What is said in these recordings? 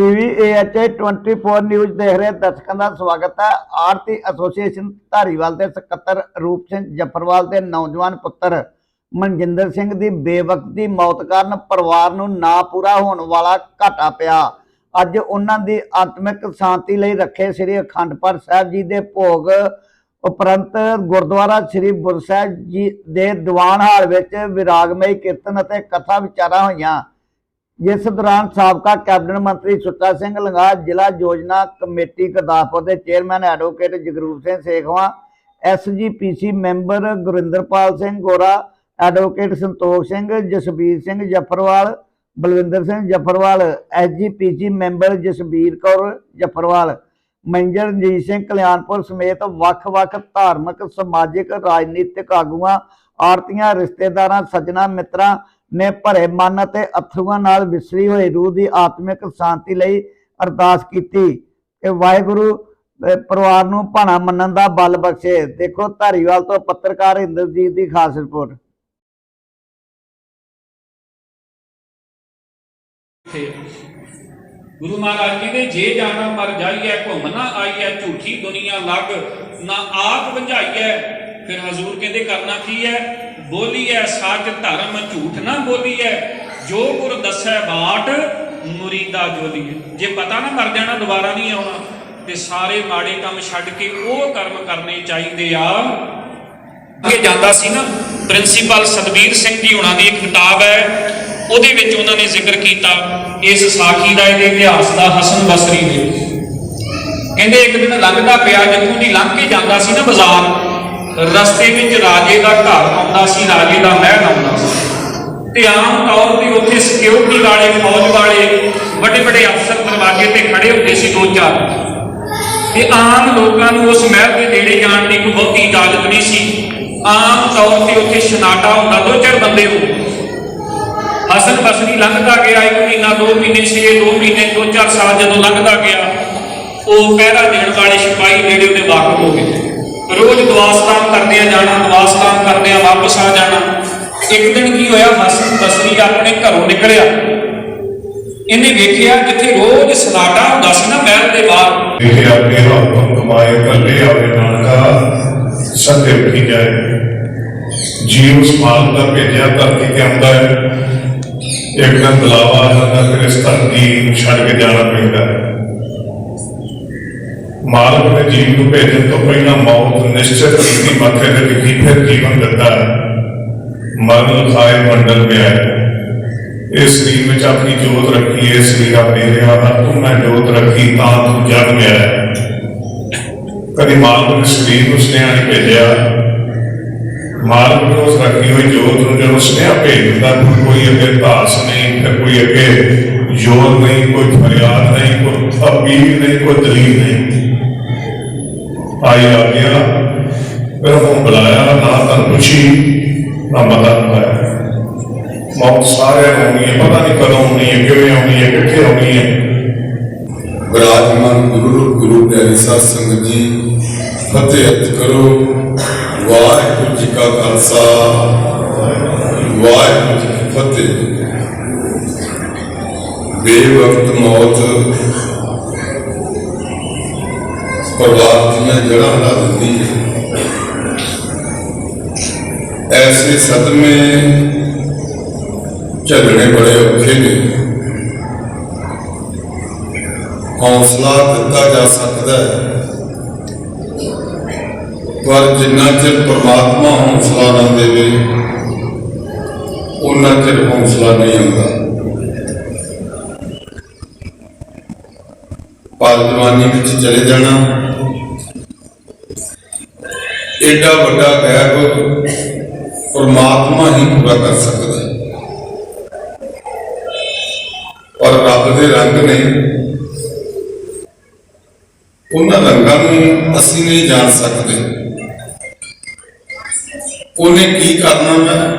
TV ਏਐਚਏ 24 news ਦੇਖ ਰਹੇ ਦਰਸ਼ਕਾਂ ਦਾ ਸਵਾਗਤ ਹੈ। ਆਰਤੀ ਐਸੋਸੀਏਸ਼ਨ ਧਾਰੀਵਾਲ ਦੇ ਸਕੱਤਰ ਰੂਪ ਸਿੰਘ ਜਫਰਵਾਲ ਦੇ ਨੌਜਵਾਨ ਪੁੱਤਰ ਮਨਜਿੰਦਰ ਸਿੰਘ ਦੀ ਬੇਵਕਤੀ ਮੌਤ ਕਾਰਨ ਪਰਿਵਾਰ ਨੂੰ ਨਾ ਪੂਰਾ ਹੋਣ ਵਾਲਾ ਘਾਟਾ ਪਿਆ। ਅੱਜ ਉਹਨਾਂ ਦੀ ਆਤਮਿਕ ਸ਼ਾਂਤੀ ਲਈ ਰੱਖੇ ਸ੍ਰੀ ਅਖੰਡ ਪਾਠ ਸਾਹਿਬ ਜੀ ਦੇ ਭੋਗ ਉਪਰੰਤ ਗੁਰਦੁਆਰਾ ਸ੍ਰੀ ਬੁਰ ਸਾਹਿਬ ਜੀ ਦੇ ਦੀਵਾਨ ਹਾਲ ਵਿੱਚ ਵਿਰਾਗਮਈ ਕੀਰਤਨ ਅਤੇ ਕਥਾ ਵਿਚਾਰਾਂ ਹੋਈਆਂ। ਜਿਸ ਦੌਰਾਨ ਸਾਬਕਾ ਕੈਬਨਿਟ ਮੰਤਰੀ ਸੁੱਚਾ ਸਿੰਘ ਲੰਗਾ ਜ਼ਿਲ੍ਹਾ ਯੋਜਨਾ ਕਮੇਟੀ ਗੁਰਦਾਸਪੁਰ ਦੇ chairman advocate Jagroop Singh Sekhwan SGPC member Gurinderpal Singh Gora, advocate Santokh Singh, Jasbir Singh Jafarwal, Balwinder Singh Jafarwal SGPC member Jasbir Kaur Jafarwal, ਮੰਜਰ Ranjit Singh Kalyanpur ਸਮੇਤ ਵੱਖ-ਵੱਖ ਧਾਰਮਿਕ, ਸਮਾਜਿਕ, ਰਾਜਨੀਤਿਕ ਆਗੂਆਂ ਆਰਤੀਆਂ ਰਿਸ਼ਤੇਦਾਰਾਂ, ਸੱਜਣਾ, ਮਿੱਤਰਾਂ ਨੇ ਭਰੇ ਮਨ ਅਤੇ ਅਥਰੂਆਂ ਨਾਲ ਵਿਸਰੀ ਹੋਈ ਰੂਹ ਦੀ ਆਤਮਿਕ ਸ਼ਾਂਤੀ ਲਈ ਅਰਦਾਸ ਕੀਤੀ ਕਿ ਵਾਹਿਗੁਰੂ ਪਰਿਵਾਰ ਨੂੰ ਭਾਣਾ ਮੰਨਣ ਦਾ ਬਲ ਬਖਸ਼ੇ। ਦੇਖੋ, ਧਾਰੀਵਾਲ ਤੋਂ ਪੱਤਰਕਾਰ ਇੰਦਰਜੀਤ ਦੀ ਖਾਸ ਰਿਪੋਰਟ। ਗੁਰੂ ਮਹਾਰਾਜ ਕਹਿੰਦੇ, ਜੇ ਜਾਣਾ ਮਰ ਜਾਈਐ, ਘੁੰਮ ਆਈਐ, ਝੂਠੀ ਦੁਨੀਆ ਲੱਗ ਨਾ ਆਪ ਵੰਝਾਈਐ। ਫਿਰ ਹਜ਼ੂਰ ਕਹਿੰਦੇ, ਕਰਨਾ ਕੀ ਹੈ ਬੋਲੀਐ ਸੱਚ ਧਰਮ ਝੂਠ ਨਾ ਬੋਲੀਐ ਜੋ ਗੁਰ ਦੱਸੈ ਬਾਟ ਮੁਰੀਦਾ ਜੋਲੀਐ ਜੇ ਪਤਾ ਨਾ ਮਰ ਜਾਣਾ, ਦੁਬਾਰਾ ਨਹੀਂ ਆਉਣਾ, ਤੇ ਸਾਰੇ ਮਾੜੇ ਕੰਮ ਛੱਡ ਕੇ ਉਹ ਕਰਮ ਕਰਨੇ ਚਾਹੀਦੇ ਆ। ਅੱਗੇ ਜਾਂਦਾ ਸੀ ਨਾ, ਪ੍ਰਿੰਸੀਪਲ ਸਤਬੀਰ ਸਿੰਘ ਜੀ ਹੁਣਾਂ ਦੀ ਇੱਕ ਕਿਤਾਬ ਹੈ ਉਹਦੇ ਵਿੱਚ ਉਹਨਾਂ ਨੇ ਜ਼ਿਕਰ ਕੀਤਾ, ਇਸ ਸਾਖੀ ਦਾ, ਇਹਦੇ ਇਤਿਹਾਸ ਦਾ, ਹਸਨ ਬਸਰੀ ਨੇ ਕਹਿੰਦੇ ਇੱਕ ਦਿਨ ਲੰਘਦਾ ਪਿਆ ਜਿੱਥੋਂ ਦੀ ਲੰਘ ਕੇ ਜਾਂਦਾ ਸੀ ਨਾ ਬਾਜ਼ਾਰ ਰਸਤੇ ਵਿੱਚ ਰਾਜੇ ਦਾ ਘਰ ਆਉਂਦਾ ਸੀ, ਰਾਜੇ ਦਾ ਮਹਿਲ ਆਉਂਦਾ ਸੀ। ਤੇ ਆਮ ਤੌਰ ਤੇ ਉੱਥੇ ਸਿਕਿਉਰਿਟੀ ਵਾਲੇ, ਫੌਜ ਵਾਲੇ, ਵੱਡੇ ਵੱਡੇ ਅਫਸਰ ਦਰਵਾਜ਼ੇ ਤੇ ਖੜੇ ਹੁੰਦੇ ਸੀ ਦੋ ਚਾਰ। ਤੇ ਆਮ ਲੋਕਾਂ ਨੂੰ ਉਸ ਮਹਿਲ ਦੇ ਨੇੜੇ ਜਾਣ ਦੀ ਕੋਈ ਬਹੁਤੀ ਇਜਾਜ਼ਤ ਨਹੀਂ ਸੀ। ਆਮ ਤੌਰ ਤੇ ਉੱਥੇ ਸ਼ਨਾਟਾ ਹੁੰਦਾ, ਦੋ ਚਾਰ ਬੰਦੇ ਹੋ ਹਸਨ ਬਸਰੀ ਲੰਘਦਾ ਗਿਆ ਇੱਕ ਮਹੀਨਾ, ਦੋ ਮਹੀਨੇ, ਛੇ, ਦੋ ਮਹੀਨੇ, ਦੋ ਚਾਰ ਸਾਲ ਜਦੋਂ ਲੰਘਦਾ ਗਿਆ, ਉਹ ਪਹਿਰਾ ਦੇਣ ਵਾਲੇ ਸਿਪਾਹੀ ਨੇੜੇ ਉਹਦੇ ਵਾਕਫ ਹੋ ਗਏ। ਰੋਜ਼ ਦੁਆਸਤਾਨ ਕਰਦਿਆਂ ਜਾਣਾ ਦੁਆਸਤਾਨ ਕਰਦਿਆਂ ਵਾਪਸ ਆ ਜਾਣਾ। ਇੱਕ ਦਿਨ ਕੀ ਹੋਇਆ ਹਸਨ ਬਸਰੀ ਆਪਣੇ ਘਰੋਂ ਨਿਕਲਿਆ। ਇਹਨੇ ਵੇਖਿਆ ਜਿੱਥੇ ਰੋਜ਼ ਸਨਾਟਾ ਹੁੰਦਾ ਸੀ ਨਾ ਮਹਿਲ ਦੇ ਬਾਹਰ। ਇਹ ਆਪਣੇ ਹੱਥੋਂ ਕਮਾਏ ਕੱਲੇ ਆਵੇ ਨਾਨਕਾ ਸਦੇ ਉੱਠੀ ਜਾਏ। ਜੀਵ ਸਮਾਲ ਦਾ ਭੇਜਿਆ, ਧਰਤੀ ਤੇ ਆਉਂਦਾ ਹੈ। ਇੱਕ ਦਿਨ ਬੁਲਾਵਾ ਆ ਫਿਰ ਇਸ ਧਰਤੀ ਛੱਡ ਕੇ ਜਾਣਾ ਪੈਂਦਾ ਮਾਲਕ ਨੇ ਜੀਵ ਨੂੰ ਭੇਜਣ ਤੋਂ ਪਹਿਲਾਂ ਮੌਤ ਨਿਸ਼ਚਿਤ ਕੀਤੀ ਮੱਥੇ ਤੇ ਲਿਖੀ ਫਿਰ ਜੀਵਨ ਦਿੱਤਾ ਹੈ ਮਰਨ ਲਿਖਾਏ ਮੰਡਲ ਵਿੱਚ ਆਏ ਇਸ ਸਰੀਰ ਵਿੱਚ ਆਪਣੀ ਜੋਤ ਰੱਖੀ ਹੈ ਸਰੀਰਾ ਮੇਰਿਆ ਹਰ ਤੂੰ ਮੈਂ ਜੋਤ ਰੱਖੀ ਤਾਂ ਤੂੰ ਜਗ ਮਿਆ ਕਦੀ ਮਾਲਕ ਨੇ ਸਰੀਰ ਨੂੰ ਸੁਨੇਹਾ ਨਹੀਂ ਭੇਜਿਆ ਮਾਲਕ ਨੇ ਉਸ ਰੱਖੀ ਹੋਈ ਜੋਤ ਨੂੰ ਜਦੋਂ ਸੁਨੇਹਾ ਭੇਜਦਾ ਤਾਂ ਕੋਈ ਅੱਗੇ ਧਾਸ ਨਹੀਂ ਫਿਰ ਕੋਈ ਅੱਗੇ ਜੋਰ ਨਹੀਂ ਕੋਈ ਫਰਿਆਦ ਨਹੀਂ ਕੋਈ ਅਪੀਲ ਨਹੀਂ ਕੋਈ ਦਲੀਲ ਨਹੀਂ ਆਈ ਆ ਗਿਆ ਫਿਰ ਹੁਣ ਬੁਲਾਇਆ ਨਾ ਤਾਂ ਪੁੱਛੀ ਨਾ ਮਤਾ ਪਾਇਆ ਮੌਤ ਸਾਰਿਆਂ ਨੂੰ ਆਉਣੀ ਹੈ ਪਤਾ ਨਹੀਂ ਕਦੋਂ ਆਉਣੀ ਹੈ ਕਿਵੇਂ ਆਉਣੀ ਹੈ ਕਿੱਥੇ ਆਉਣੀ ਹੈ ਵਿਰਾਜਮਾਨ ਗੁਰੂ ਗੁਰੂ ਪਿਆਰੀ ਸਾਧ ਸੰਗਤ ਜੀ ਫਤਿਹ ਅਰਜ ਕਰੋ ਵਾਹਿਗੁਰੂ ਜੀ ਕਾ ਖਾਲਸਾ ਵਾਹਿਗੁਰੂ ਜੀ ਕੀ ਫਤਿਹ ਬੇਵਕਤ ਮੌਤ ਪਰਿਵਾਰ ਦੀਆਂ ਜੜ੍ਹਾਂ ਲਾ ਦਿੰਦੀ ਹੈ ਐਸੇ ਸਦਮੇ ਝਗੜੇ ਬੜੇ ਔਖੇ ਨੇ। ਹੌਸਲਾ ਦਿੱਤਾ ਜਾ ਸਕਦਾ ਹੈ। ਪਰ ਜਿੰਨਾ ਚਿਰ ਪਰਮਾਤਮਾ ਹੌਸਲਾ ਨਾ ਦੇਵੇ, ਉਹਨਾਂ ਚਿਰ ਹੌਸਲਾ ਨਹੀਂ ਹੁੰਦਾ। ਪਰ ਜਵਾਨੀ ਵਿੱਚ ਚਲੇ ਜਾਣਾ, ਏਡਾ ਵੱਡਾ ਗੈਪ ਪਰਮਾਤਮਾ ਹੀ ਪੂਰਾ ਕਰ ਸਕਦਾ ਹੈ। ਪਰ ਰੱਬ ਦੇ ਰੰਗ ਨੇ ਉਹਨਾਂ ਰੰਗਾਂ ਨੂੰ ਅਸੀਂ ਨਹੀਂ ਜਾਣ ਸਕਦੇ। ਉਹਨੇ ਕੀ ਕਰਨਾ ਹੈ?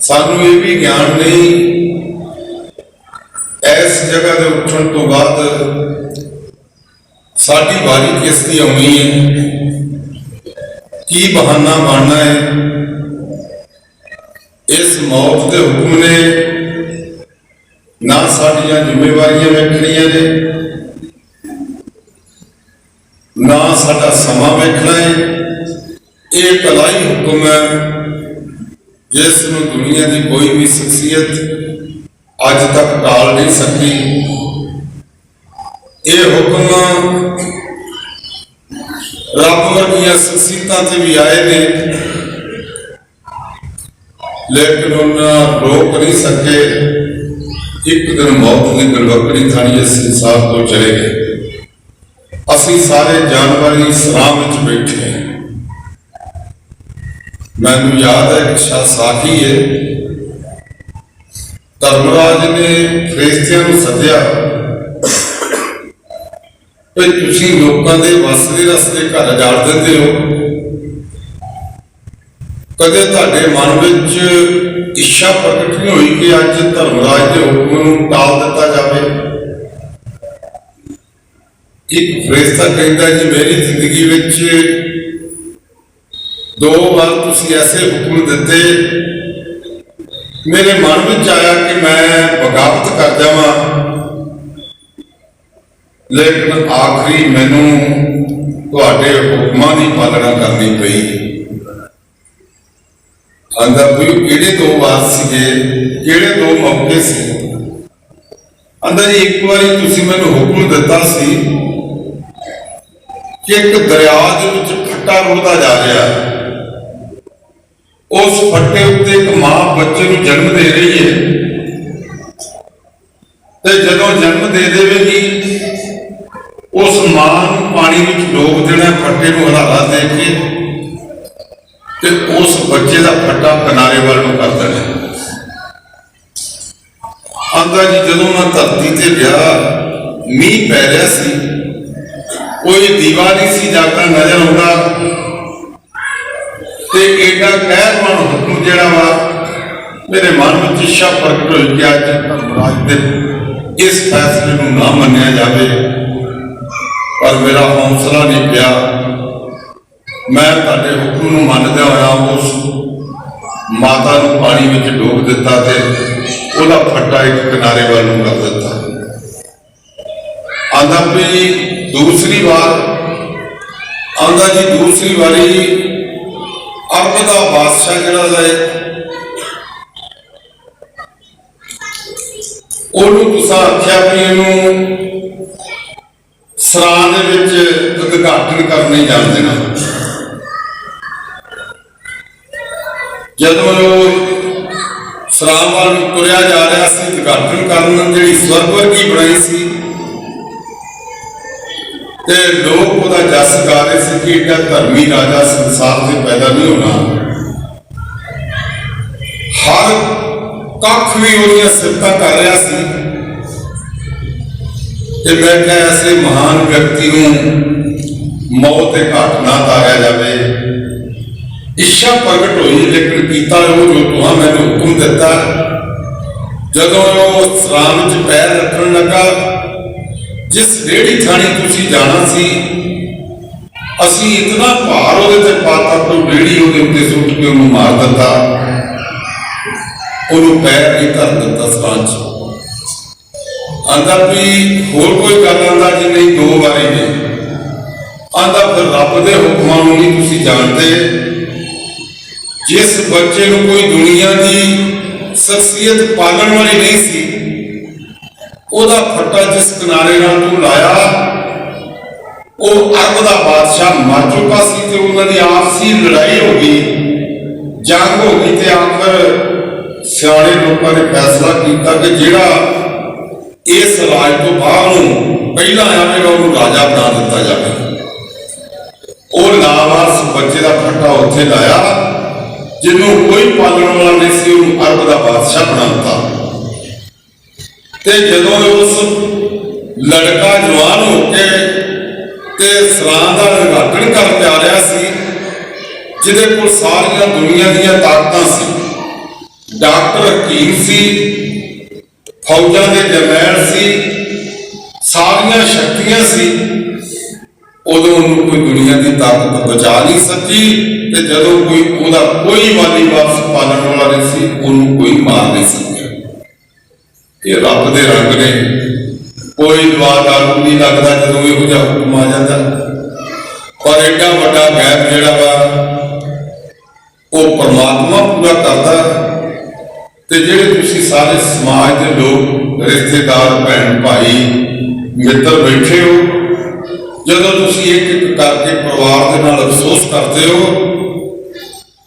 ਸਾਨੂੰ ਇਹ ਵੀ ਗਿਆਨ ਨਹੀਂ ਇਸ ਜਗ੍ਹਾ ਦੇ ਉੱਠਣ ਤੋਂ ਬਾਅਦ ਸਾਡੀ ਵਾਰੀ ਕਿਸ ਦੀ ਆਉਣੀ ਹੈ? ਕੀ ਬਹਾਨਾ ਬਣਨਾ ਹੈ? ਇਸ ਮੌਤ ਦੇ ਹੁਕਮ ਨੇ ਨਾ ਸਾਡੀਆਂ ਜ਼ਿੰਮੇਵਾਰੀਆਂ ਵੇਖਣੀਆਂ ਨੇ, ਨਾ ਸਾਡਾ ਸਮਾਂ ਵੇਖਣਾ ਹੈ। ਇਹ ਕਲਾਈ ਹੁਕਮ ਹੈ, ਜਿਸ ਨੂੰ ਦੁਨੀਆ ਦੀ ਕੋਈ ਵੀ ਸ਼ਖਸੀਅਤ ਅੱਜ ਤੱਕ ਟਾਲ ਨਹੀਂ ਸਕੀ ਇਹ ਹੁਕਮ ਰੱਬ ਵਰਗੀਆਂ ਸ਼ਖਸੀਅਤਾਂ ਤੇ ਵੀ ਆਏ ਨੇ। ਲੇਕਿਨ ਉਹਨਾਂ ਰੋਕ ਨਹੀਂ ਸਕੇ। ਇੱਕ ਦਿਨ ਮੌਤ ਦੀ ਗਲਵਕੜੀ ਥਾਣੀ ਇਸ ਸੰਸਾਰ ਤੋਂ ਚਲੇ ਗਏ। ਅਸੀਂ ਸਾਰੇ ਜਾਨਵਰ ਹੀ ਸਰਾਮ ਵਿੱਚ ਬੈਠੇ ਹਾਂ। ਮੈਨੂੰ ਯਾਦ ਹੈ ਕਿ ਸ਼ਾਹ ਸਾਖੀ ਹੈ ਧਰਮਰਾਜ ਨੇ ਫਰਿਸ਼ਤਿਆਂ ਨੂੰ ਸੱਦਿਆ। ਕਿ ਤੁਸੀਂ ਲੋਕਾਂ ਦੇ ਵਸ ਰਸਤੇ ਘਰ ਜਾੜ ਦਿੰਦੇ ਹੋ। ਕਦੇ ਤੁਹਾਡੇ ਮਨ ਵਿੱਚ ਇੱਛਾ ਪ੍ਰਗਟ ਨਹੀਂ ਹੋਈ ਕਿ ਅੱਜ ਧਰਮਰਾਜ ਦੇ ਹੁਕਮ ਨੂੰ ਟਾਲ ਦਿੱਤਾ ਜਾਵੇ? ਇੱਕ ਫਰੇਸਤਾ ਕਹਿੰਦਾ ਜੀ, ਮੇਰੀ ਜ਼ਿੰਦਗੀ ਵਿੱਚ ਦੋ ਵਾਰ ਤੁਸੀਂ ਐਸੇ ਹੁਕਮ ਦਿੱਤੇ, ਮੇਰੇ ਮਨ ਵਿੱਚ ਆਇਆ ਕਿ ਮੈਂ ਬਗਾਵਤ ਕਰ ਜਾਵਾਂ। ਲੇਕਿਨ ਆਖਰੀ ਮੈਨੂੰ ਤੁਹਾਡੇ ਹੁਕਮਾਂ ਦੀ ਪਾਲਣਾ ਕਰਨੀ ਪਈ। ਅੰਦਰ ਵੀ ਕਿਹੜੇ ਦੋ ਵਾਰ ਸੀਗੇ, ਕਿਹੜੇ ਦੋ ਮੌਕੇ ਸੀ? ਅੰਦਰ ਇੱਕ ਵਾਰੀ ਤੁਸੀਂ ਮੈਨੂੰ ਹੁਕਮ ਦਿੱਤਾ ਸੀ ਕਿ ਇੱਕ ਦਰਿਆ ਦੇ ਵਿੱਚ ਖੱਟਾ ਰੁੜਦਾ ਜਾ ਰਿਹਾ। ਉਸ ਫੱਟੇ ਉੱਤੇ ਇੱਕ ਮਾਂ ਬੱਚੇ ਨੂੰ ਜਨਮ ਦੇ ਰਹੀ ਹੈ। ਤੇ ਜਦੋਂ ਜਨਮ ਦੇ ਦੇਵੇਗੀ ਉਸ ਮਾਂ ਨੂੰ ਪਾਣੀ ਵਿੱਚ ਡੋਬ ਦੇਣਾ, ਫੱਟੇ ਨੂੰ ਹਲਾਰਾ ਦੇ ਕੇ ਤੇ ਉਸ ਬੱਚੇ ਦਾ ਫੱਟਾ ਕਿਨਾਰੇ ਵੱਲ ਨੂੰ ਕਰ ਦੇਣਾ। ਆਂਦਾ ਜੀ, ਜਦੋਂ ਮੈਂ ਧਰਤੀ ਤੇ ਗਿਆ, ਮੀਂਹ ਪੈ ਰਿਹਾ ਸੀ, ਕੋਈ ਦੀਵਾ ਨਹੀਂ ਸੀ, ਜਾਗਦਾ ਨਜ਼ਰ ਆਉਂਦਾ। ਤੇ ਏਡਾ ਕਹਿਰਵਾਨ ਹੁਕਮ ਜਿਹੜਾ ਵਾ, ਮੇਰੇ ਮਨ ਵਿੱਚ ਇੱਛਾ ਪ੍ਰਗਟ ਹੋਈ ਕਿ ਅੱਜ ਧਰਮਰਾਜ ਦੇ ਇਸ ਫੈਸਲੇ ਨੂੰ ਨਾ ਮੰਨਿਆ ਜਾਵੇ। ਪਰ ਮੇਰਾ ਹੌਸਲਾ ਨਹੀਂ ਪਿਆ। ਮੈਂ ਤੁਹਾਡੇ ਹੁਕਮ ਨੂੰ ਮੰਨਦਿਆਂ ਹੋਇਆ ਉਸ ਮਾਤਾ ਨੂੰ ਪਾਣੀ ਵਿੱਚ ਡੋਬ ਦਿੱਤਾ ਤੇ ਉਹਦਾ ਫੱਟਾ ਇੱਕ ਕਿਨਾਰੇ ਵੱਲ ਨੂੰ ਕਰ ਦਿੱਤਾ। ਆਂਦਾ ਵੀ ਦੂਸਰੀ ਵਾਰ, ਆਂਦਾ ਜੀ ਦੂਸਰੀ ਵਾਰੀ ਅਰਬ ਦਾ ਬਾਦਸ਼ਾਹ ਜਿਹੜਾ ਹੈ, ਉਹਨੂੰ ਤੁਸੀਂ ਆਖਿਆ ਵੀ ਇਹਨੂੰ ਸਰਾਂ ਦੇ ਵਿੱਚ ਉਦਘਾਟਨ ਕਰਨੇ ਜਾਂਦੇ ਨੇ। ਜਦੋਂ ਉਹ ਸਰਾਂ ਵੱਲ ਤੁਰਿਆ ਜਾ ਰਿਹਾ ਸੀ, ਉਦਘਾਟਨ ਕਰਨ ਜਿਹੜੀ ਸਵਰਗ ਵਰਗੀ ਬਣਾਈ ਸੀ, ਤੇ ਲੋਕ ਉਹਦਾ ਜਸ ਗਾ ਰਹੇ ਸੀ ਕਿ ਇਹਦਾ ਧਰਮੀ ਰਾਜਾ ਸੰਸਾਰ ਦੇ ਪੈਦਾ ਨਹੀਂ ਹੋਣਾ। ਹਰ ਕੱਖ ਵੀ ਉਹਦੀਆਂ ਸਿਫਤਾਂ ਕਰ ਰਿਹਾ ਸੀ। ਤੇ ਮੈਂ ਕਿਹਾ ਐਸੇ ਮਹਾਨ ਵਿਅਕਤੀ ਨੂੰ ਮੌਤ ਦੇ ਘਾਟ ਨਾ ਤਾਰਿਆ ਜਾਵੇ, ਇੱਛਾ ਪ੍ਰਗਟ ਹੋਈ ਲੇਕਿਨ ਕੀਤਾ ਉਹ ਜੋ ਤੁਹਾਂ ਮੈਨੂੰ ਹੁਕਮ ਦਿੱਤਾ ਜਦੋਂ ਉਹ ਸਰਾਮ ਵਿੱਚ ਪੈਰ ਰੱਖਣ ਲੱਗਾ, ਜਿਸ ਰੇੜੀ ਥਾਣੀ ਤੁਸੀਂ ਜਾਣਾ ਸੀ, ਅਸੀਂ ਇਤਨਾ ਭਾਰ ਉਹਦੇ ਤੇ ਪਾਤਾ, ਕੋਈ ਰੇੜੀ ਉਹਦੇ ਉੱਤੇ ਸੁੱਟ ਕੇ ਉਹਨੂੰ ਮਾਰ ਦਿੱਤਾ। ਉਹਨੂੰ ਪੈਰ ਨਹੀਂ ਧਰ ਦਿੱਤਾ ਸਰਾਂ ਚ। ਆਂਦਾ ਵੀ ਹੋਰ ਕੋਈ ਗੱਲ ਆਂਦਾ ਜੀ ਨਹੀਂ, ਦੋ ਵਾਰੀ ਨੇ ਆਂਦਾ ਫਿਰ ਰੱਬ ਦੇ ਹੁਕਮਾਂ ਨੂੰ ਨਹੀਂ ਤੁਸੀਂ ਜਾਣਦੇ। ਜਿਸ ਬੱਚੇ ਨੂੰ ਕੋਈ ਦੁਨੀਆ ਦੀ ਸ਼ਖਸੀਅਤ ਪਾਲਣ ਵਾਲੀ ਨਹੀਂ ਸੀ, ਉਹਦਾ ਫੱਟਾ ਜਿਸ ਕਿਨਾਰੇ ਨਾਲ ਤੂੰ ਲਾਇਆ, ਉਹ ਅਰਬ ਦਾ ਬਾਦਸ਼ਾਹ ਮਰ ਚੁੱਕਾ ਸੀ ਤੇ ਉਹਨਾਂ ਦੀ ਆਪਸੀ ਲੜਾਈ ਹੋ ਗਈ, ਜੰਗ ਹੋ ਗਈ ਤੇ ਆਖਰ ਸਿਆਣੇ ਲੋਕਾਂ ਨੇ ਫੈਸਲਾ ਕੀਤਾ ਕਿ ਜਿਹੜਾ ਇਸ ਰਾਜ ਤੋਂ ਬਾਹਰ ਨੂੰ ਪਹਿਲਾਂ ਆਵੇਗਾ ਉਹਨੂੰ ਰਾਜਾ ਬਣਾ ਦਿੱਤਾ ਜਾਵੇ। ਉਹ ਨਾਵਾਸ ਬੱਚੇ ਦਾ ਫੱਟਾ ਉੱਥੇ ਲਾਇਆ, ਜਿਹਨੂੰ ਕੋਈ ਪਾਲਣ ਵਾਲਾ ਨਹੀਂ ਸੀ, ਉਹਨੂੰ ਅਰਬ ਦਾ ਬਾਦਸ਼ਾਹ ਬਣਾ ਦਿੱਤਾ। ਤੇ ਜਦੋਂ ਉਸ ਲੜਕਾ ਜਵਾਨ ਹੋ ਕੇ ਤੇ ਸਰਾਂ ਦਾ ਉਦਘਾਟਨ ਕਰਨ ਜਾ ਰਿਹਾ ਸੀ, ਜਿਹਦੇ ਕੋਲ ਸਾਰੀਆਂ ਦੁਨੀਆ ਦੀਆਂ ਤਾਕਤਾਂ ਸੀ। ਡਾਕਟਰ ਹਕੀਮ ਸੀ ਫੌਜਾਂ ਦੇ ਜਰਨੈਲ ਸੀ, ਸਾਰੀਆਂ ਸ਼ਕਤੀਆਂ ਸੀ। ਉਦੋਂ ਉਹਨੂੰ ਕੋਈ ਦੁਨੀਆ ਦੀ ਤਾਕਤ ਬਚਾ ਨਹੀਂ ਸਕੀ ਤੇ ਜਦੋਂ ਕੋਈ ਉਹਦਾ ਕੋਈ ਵਾਲੀ ਵਾਪਸ ਪਾਲਣ ਵਾਲਾ ਨਹੀਂ ਸੀ, ਉਹਨੂੰ ਕੋਈ ਮਾਰ ਨਹੀਂ ਸਕਿਆ। ਇਹ ਰੱਬ ਦੇ ਰੰਗ ਨੇ ਕੋਈ ਦਵਾ ਨਹੀਂ ਲੱਗਦਾ ਜਦੋਂ ਇਹੋ ਜਿਹਾ ਹੁਕਮ ਆ ਜਾਂਦਾ। ਪਰ ਐਡਾ ਵੱਡਾ ਗੈਪ ਜਿਹੜਾ ਵਾ, ਉਹ ਪਰਮਾਤਮਾ ਪੂਰਾ ਕਰਦਾ। ਤੇ ਜਿਹੜੇ ਤੁਸੀਂ ਸਾਰੇ ਸਮਾਜ ਦੇ ਲੋਕ, ਰਿਸ਼ਤੇਦਾਰ, ਭੈਣ ਭਾਈ, ਮਿੱਤਰ ਬੈਠੇ ਹੋ, ਜਦੋਂ ਤੁਸੀਂ ਇੱਕ ਇੱਕ ਕਰਕੇ ਪਰਿਵਾਰ ਦੇ ਨਾਲ ਅਫਸੋਸ ਕਰਦੇ ਹੋ,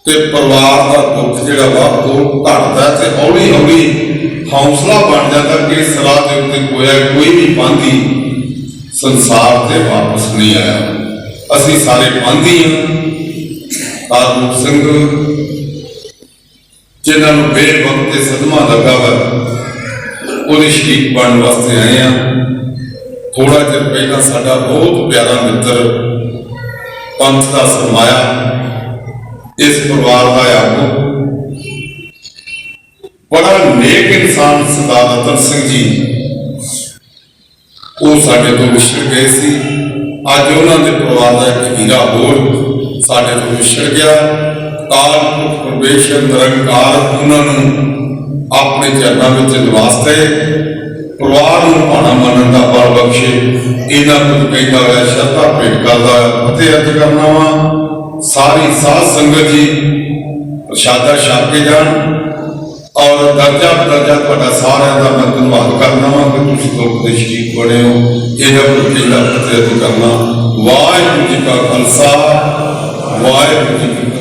ਤੇ ਪਰਿਵਾਰ ਦਾ ਦੁੱਖ ਜਿਹੜਾ ਵਾ, ਉਹ ਘਟਦਾ ਤੇ ਹੌਲੀ ਹੌਲੀ ਹੌਸਲਾ ਬਣ ਜਾਂਦਾ ਕਿ ਸਲਾਹ ਦੇ ਉੱਤੇ ਕੋਈ ਕੋਈ ਵੀ ਪਾਂਦੀ ਸੰਸਾਰ ਤੇ ਵਾਪਸ ਨਹੀਂ ਆਇਆ। ਅਸੀਂ ਸਾਰੇ ਪਾਂਦੀ ਹਾਂ। ਆਦਮ ਸਿੰਘ ਜਿਨ੍ਹਾਂ ਨੂੰ ਬੇਵਕਤ ਤੇ ਸਦਮਾ ਲੱਗਾ ਵਾ ਉਹਦੇ ਸ਼ਹੀਦ ਬਣਨ ਵਾਸਤੇ ਆਏ ਆ। ਥੋੜਾ ਚਿਰ ਪਹਿਲਾਂ ਸਾਡਾ ਬਹੁਤ ਪਿਆਰਾ ਮਿੱਤਰ ਪੰਥ ਦਾ ਸਰਮਾਇਆ ਇਸ ਪਰਿਵਾਰ ਦਾ ਆਗੂ ਬੜਾ ਨੇਕ ਇਨਸਾਨ ਸਰਦਾਰ ਰਤਨ ਸਿੰਘ ਜੀ। ਉਹ ਸਾਡੇ ਤੋਂ ਵਿਛੜ ਗਏ ਸੀ। ਅੱਜ ਉਹਨਾਂ ਦੇ ਪਰਿਵਾਰ ਦਾ ਇੱਕ ਹੀਰਾ ਹੋਰ ਸਾਡੇ ਤੋਂ ਵਿਛੜ ਗਿਆ। ਕਾਲ ਪੁਰਖ ਪਰਮੇਸ਼ਰ ਨਿਰੰਕਾਰ ਉਹਨਾਂ ਨੂੰ ਆਪਣੇ ਚਰਨਾਂ ਵਿੱਚ ਨਿਵਾਸ ਪਰਿਵਾਰ ਨੂੰ ਭਾਣਾ ਮੰਨਣ ਦਾ ਬਲ ਬਖਸ਼ੇ, ਇਹਨਾਂ ਨੂੰ ਕਹਿੰਦਾ ਹੋਇਆ ਸ਼ਰਧਾ ਭੇਟ ਕਰਦਾ ਹੋਇਆ ਅਰਜ ਕਰਨਾ ਵਾ। ਸਾਰੀ ਸਾਧ ਸੰਗਤ ਜੀ ਪ੍ਰਸ਼ਾਦਾ ਛਕ ਕੇ ਜਾਣ ਔਰ ਦਰਜਾ ਦਰਜਾ ਤੁਹਾਡਾ ਸਾਰਿਆਂ ਦਾ ਮੈਂ ਧੰਨਵਾਦ ਕਰਦਾ ਹਾਂ ਕਿ ਤੁਸੀਂ ਲੋਕ ਦੇ ਸ਼ਰੀਕ ਬਣੇ ਹੋ। ਇਹਦਾ ਪ੍ਰਤੀ ਦਾ ਫਤਿਹ ਕਰਨਾ। ਵਾਹਿਗੁਰੂ ਜੀ ਕਾ ਖਾਲਸਾ, ਵਾਹਿਗੁਰੂ ਜੀ ਕੀ